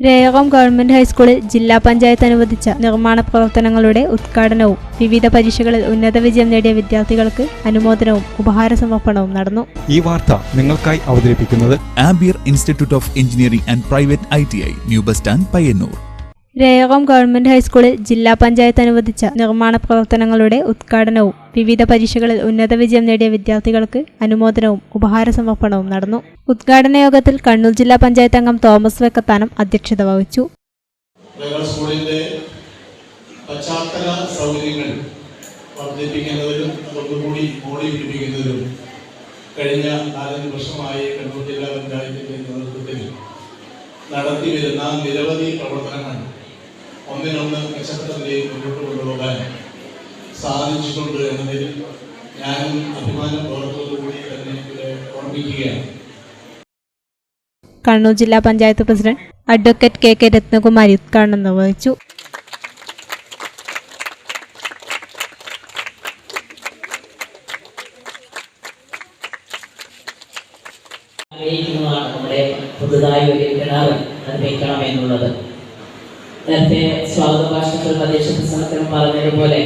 രേയകം government ഹൈസ്കൂളിൽ ജില്ലാ പഞ്ചായത്ത് അനുവദിച്ച നിർമ്മാണ പ്രവർത്തനങ്ങളുടെ ഉദ്ഘാടനവും വിവിധ പരീക്ഷകളിൽ ഉന്നത വിജയം നേടിയ വിദ്യാർത്ഥികൾക്ക് അനുമോദനവും ഉപഹാര സമർപ്പണവും നടന്നു. ഈ വാർത്ത നിങ്ങൾക്കായി അവതരിപ്പിക്കുന്നത് Ampere institute of engineering and private I T I new bus stand Payyanur. രേയകം government ഹൈസ്കൂളിൽ ജില്ലാ പഞ്ചായത്ത് അനുവദിച്ച നിർമ്മാണ പ്രവർത്തനങ്ങളുടെ ഉദ്ഘാടനവും വിവിധ പരീക്ഷകളിൽ ഉന്നത വിജയം നേടിയ വിദ്യാർത്ഥികൾക്ക് അനുമോദനവും ഉപഹാര സമർപ്പണവും നടന്നു. ഉദ്ഘാടന യോഗത്തിൽ കണ്ണൂർ ജില്ലാ പഞ്ചായത്ത് അംഗം തോമസ് വെക്കത്താനം അധ്യക്ഷത വഹിച്ചു. പശ്ചാത്തല സൗകര്യങ്ങൾ കഴിഞ്ഞ നാലഞ്ച് വർഷമായി കണ്ണൂർ ജില്ലാ പഞ്ചായത്തിന്റെ നേതൃത്വത്തിൽ നടത്തി വരുന്ന നിരവധി പ്രവർത്തനങ്ങൾ ഒന്നിനൊന്ന് മെച്ചപ്പെട്ട നിലയിൽ മുന്നോട്ട് കൊണ്ടുപോകാൻ സാധിച്ചിട്ടുണ്ട് എന്നതിൽ ഞാനും അഭിമാനം ഓർത്തോടുകൂടി തന്നെ ഇവിടെ ഓർമ്മിക്കുകയാണ്. കണ്ണൂർ ജില്ലാ panchayat president advocate K K Ratnakumari ഉദ്ഘാടനം നിർവഹിച്ചു. ആഗ്രഹിക്കുന്നതാണ് നമ്മുടെ പുതുതായി ഒരു കിണർ നിർമ്മിക്കണം എന്നുള്ളത്. നേരത്തെ സ്വാഗത ഭാഷത്തിൽ പ്രദേശ പ്രസംഗത്തിനും പറഞ്ഞതുപോലെ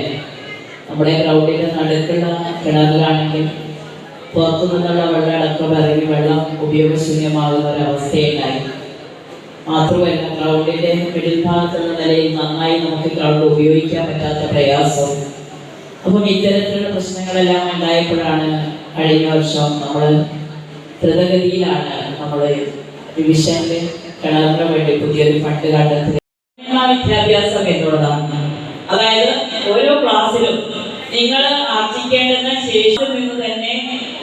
നമ്മുടെ ഗ്രൗണ്ടിന്റെ നടുക്കുള്ള കിണറിലാണെങ്കിൽ പുറത്തു നിന്നുള്ള വെള്ളം അടക്കം ഇറങ്ങി വെള്ളം ഉപയോഗശൂന്യമാകുന്ന ഒരവസ്ഥയുണ്ടായി മാത്രമല്ല ഗ്രൗണ്ടിന്റെ മിഡിൽ ഭാഗത്തുള്ള നിലയിൽ നന്നായി നമുക്ക് ഗ്രൗണ്ട് ഉപയോഗിക്കാൻ പറ്റാത്ത പ്രയാസം. അപ്പം ഇത്തരത്തിലുള്ള പ്രശ്നങ്ങളെല്ലാം ഉണ്ടായപ്പോഴാണ് കഴിഞ്ഞ വർഷം നമ്മൾ ദ്രുതഗതിയിലാണ് നമ്മൾ ഡിവിഷനിൽ കിണറിന് വേണ്ടി പുതിയൊരു ഫണ്ട് കണ്ടെത്തുക വിദ്യാഭ്യാസം എന്നുള്ളതാണ് അതായത് ഓരോ ക്ലാസ്സിലും നിങ്ങൾ ആർജിക്കേണ്ടുന്ന ശേഷം നിന്ന് തന്നെ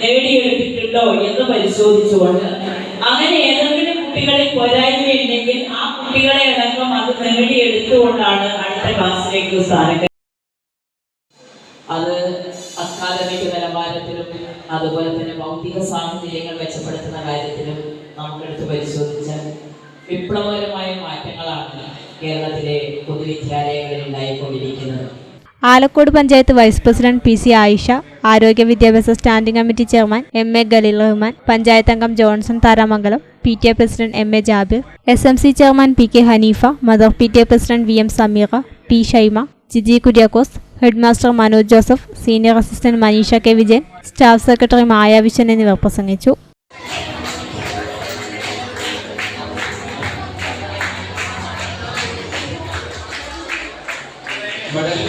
നേടിയെടുത്തിട്ടുണ്ടോ എന്ന് പരിശോധിച്ചുകൊണ്ട് അങ്ങനെ ഏതെങ്കിലും കുട്ടികളിൽ പോരായ്മയുണ്ടെങ്കിൽ ആ കുട്ടികളെ അടക്കം അത് നേടിയെടുത്തുകൊണ്ടാണ് അടുത്ത ക്ലാസ്സിലേക്ക് സ്ഥാനം അത് അക്കാദമിക നിലവാരത്തിലും അതുപോലെ തന്നെ ഭൗതിക സാഹചര്യങ്ങൾ മെച്ചപ്പെടുത്തുന്ന കാര്യത്തിലും നമുക്കെടുത്ത് പരിശോധിച്ച വിപ്ലവകരമായ മാറ്റങ്ങളാണ് കേരളത്തിലെ പൊതുവിദ്യാലയങ്ങളിൽ ഉണ്ടായിക്കൊണ്ടിരിക്കുന്നത്. Alakode panchayat vice president P C Ayisha ആരോഗ്യ വിദ്യാഭ്യാസ standing committee chairman M A Khaleel Rahman panchayat അംഗം Johnson Tharamangalam P T A president M A Jabir S M C chairman P K Haneefa mother P T A president V M Sameera P Shaima Jiji Kuriakose headmaster Manoj Joseph senior assistant Manisha K Vijayan staff secretary Maya എന്നിവർ പ്രസംഗിച്ചു. കഴിയാത്ത